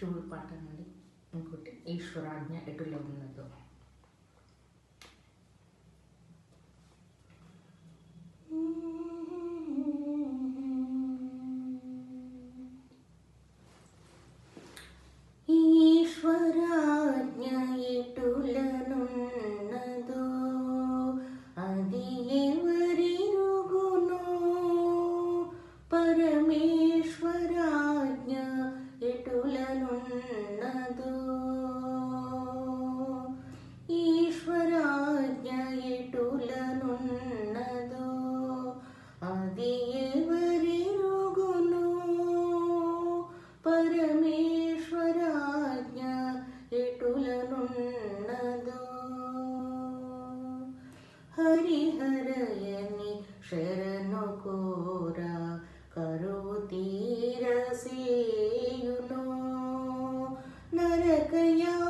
ഷൂർ പാട്ടനാട് പെൺകുട്ടി ഈശ്വരാജ്ഞ എട്ടിലൊന്നതോ शरणकोरा करोति रसेयुनो नरकया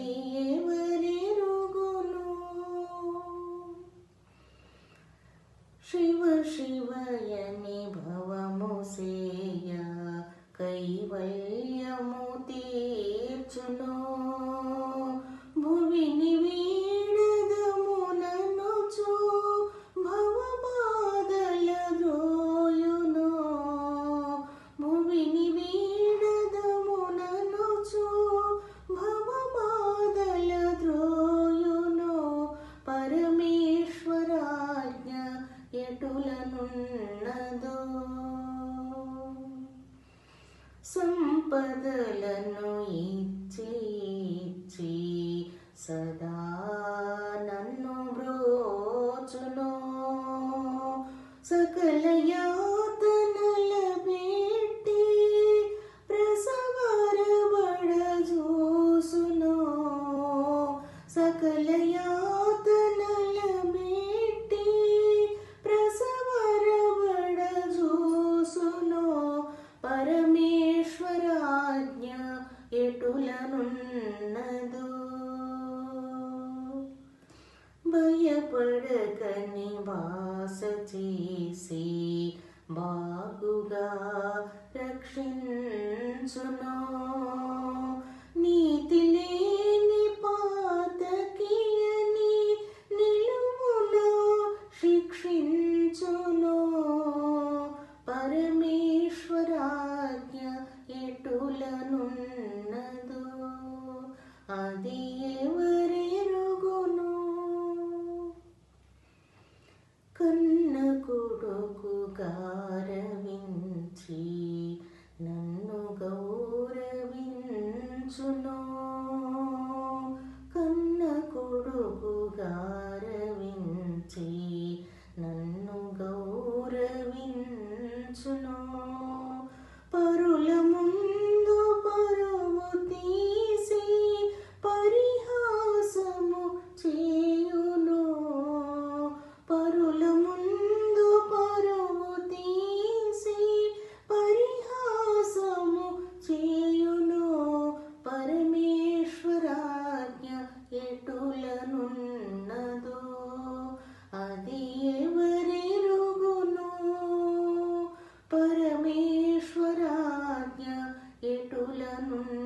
Dean. సంపదలను ఇచ్చి ఇచ్చి సదా నన్ను బ్రోచును. సకలయా ధ్యాస చేసి బాగుగా రక్షించును. నీతి లేని పాతకియని నిలువున శిక్షించును. పరమేశ్వరాజ్ఞ ఎటులనున్నదో అది ఏ பொருளமும் down.